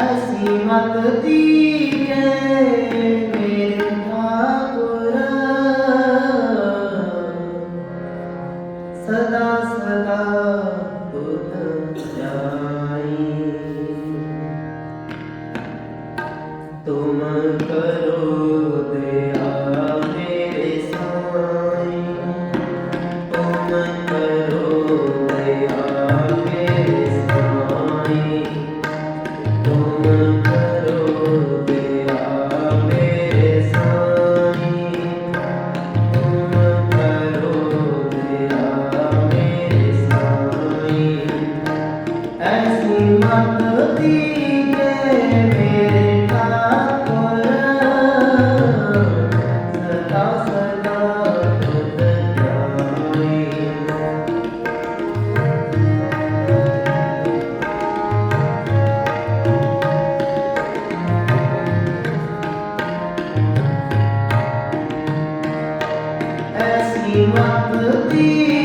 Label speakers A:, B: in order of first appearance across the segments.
A: ਐਸੀ ਮਤ ਮੇਰੇ ਠਾਕੁਰ ਸਦਾ ਸਦਾ Thank you. Mati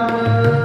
A: flowers.